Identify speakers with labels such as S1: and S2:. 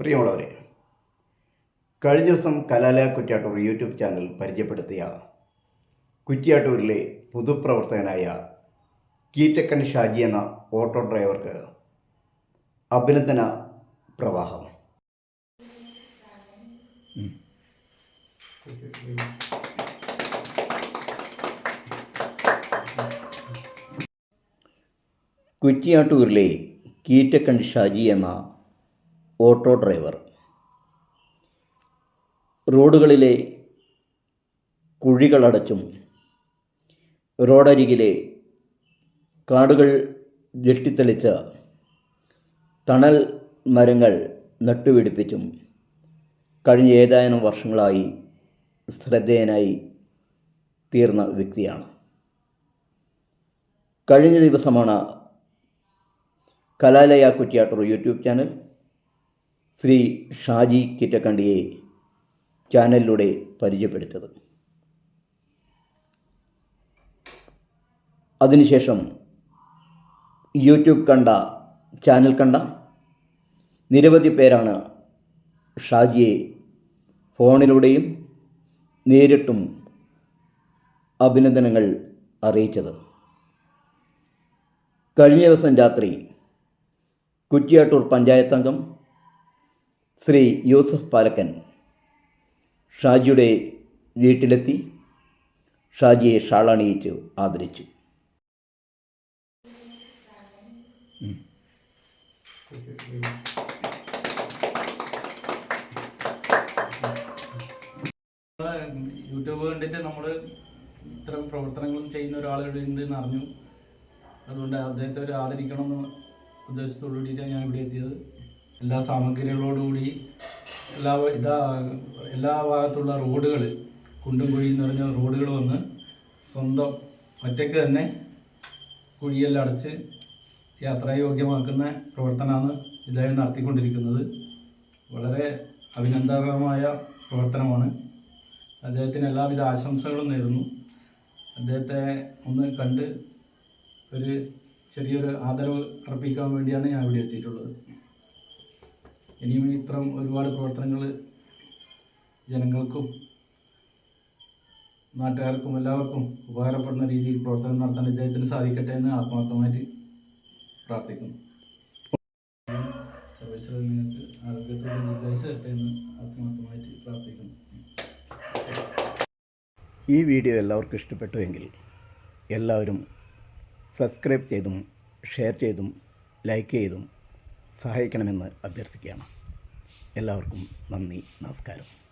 S1: പ്രിയമുള്ളവരെ കഴിഞ്ഞ ദിവസം കലാലയ കുറ്റ്യാട്ടൂർ യൂട്യൂബ് ചാനൽ പരിചയപ്പെടുത്തിയ കുറ്റ്യാട്ടൂരിലെ പൊതുപ്രവർത്തകനായ കീറ്റക്കൺ ഷാജി എന്ന ഓട്ടോ ഡ്രൈവർക്ക് അഭിനന്ദന പ്രവാഹം. കുറ്റിയാട്ടൂരിലെ കീറ്റക്കൺ ഷാജി എന്ന ഓട്ടോ ഡ്രൈവർ. റോഡുകളിലെ കുഴികളടച്ചും റോഡരികിലെ കാടുകൾ വെട്ടിത്തെളിച്ച തണൽ മരങ്ങൾ നട്ടുപിടിപ്പിച്ചും കഴിഞ്ഞ ഏതാനും വർഷങ്ങളായി ശ്രദ്ധേയനായി തീർന്ന വ്യക്തിയാണ്. കഴിഞ്ഞ ദിവസമാണ് കലാലയ കുറ്റിയാട്ടൂർ യൂട്യൂബ് ചാനൽ ശ്രീ ഷാജി കിറ്റക്കണ്ടിയെ ചാനലിലൂടെ പരിചയപ്പെടുത്തത്. അതിനുശേഷം യൂട്യൂബ് കണ്ട ചാനൽ കണ്ട നിരവധി പേരാണ് ഷാജിയെ ഫോണിലൂടെയും നേരിട്ടും അഭിനന്ദനങ്ങൾ അറിയിച്ചത്. കഴിഞ്ഞ ദിവസം രാത്രി കുറ്റിയാട്ടൂർ പഞ്ചായത്ത് അംഗം ശ്രീ യൂസഫ് പാലക്കൻ ഷാജിയുടെ വീട്ടിലെത്തി. ഷാജിയെ ഷാളണിയിച്ച് ആദരിച്ചു.
S2: യൂട്യൂബ് കണ്ടിട്ട് നമ്മൾ ഇത്തരം പ്രവർത്തനങ്ങളും ചെയ്യുന്ന ഒരാളുടെ ഉണ്ട് എന്ന് അറിഞ്ഞു. അതുകൊണ്ട് അദ്ദേഹത്തെ ഒരു ആദരിക്കണം എന്ന ഉദ്ദേശത്തോടു കൂടിയിട്ടാണ് ഞാൻ ഇവിടെ എത്തിയത്. എല്ലാ സാമഗ്രികളോടുകൂടി എല്ലാ ഇതാ എല്ലാ ഭാഗത്തുള്ള റോഡുകൾ കുണ്ടും കുഴിയും നിറഞ്ഞ റോഡുകൾ വന്ന് സ്വന്തം ഒറ്റയ്ക്ക് തന്നെ കുഴിയെല്ലാം അടച്ച് യാത്രായോഗ്യമാക്കുന്ന പ്രവർത്തനമാണ് ഇദ്ദേഹം നടത്തിക്കൊണ്ടിരിക്കുന്നത്. വളരെ അഭിനന്ദകരമായ പ്രവർത്തനമാണ്. അദ്ദേഹത്തിന് എല്ലാവിധ ആശംസകളും നേരുന്നു. അദ്ദേഹത്തെ ഒന്ന് കണ്ട് ഒരു ചെറിയൊരു ആദരവ് അർപ്പിക്കാൻ വേണ്ടിയാണ് ഞാൻ ഇവിടെ എത്തിയിട്ടുള്ളത്. ഇനിയും ഇത്തരം ഒരുപാട് പ്രവർത്തനങ്ങൾ ജനങ്ങൾക്കും നാട്ടുകാർക്കും എല്ലാവർക്കും ഉപകാരപ്പെടുന്ന രീതിയിൽ പ്രവർത്തനം നടത്താൻ ഇദ്ദേഹത്തിന് സാധിക്കട്ടെ എന്ന് ആത്മാർത്ഥമായിട്ട് പ്രാർത്ഥിക്കുന്നു. സർവേശ്വരൻ നിങ്ങൾക്ക് ആരോഗ്യത്തോടെ തരട്ടെ എന്ന് ആത്മാർത്ഥമായിട്ട് പ്രാർത്ഥിക്കുന്നു.
S1: ഈ വീഡിയോ എല്ലാവർക്കും ഇഷ്ടപ്പെട്ടുവെങ്കിൽ എല്ലാവരും സബ്സ്ക്രൈബ് ചെയ്തും ഷെയർ ചെയ്തും ലൈക്ക് ചെയ്തും സഹായിക്കണമെന്ന് അഭ്യർത്ഥിക്കുകയാണ്. എല്ലാവർക്കും നന്ദി നമസ്കാരം.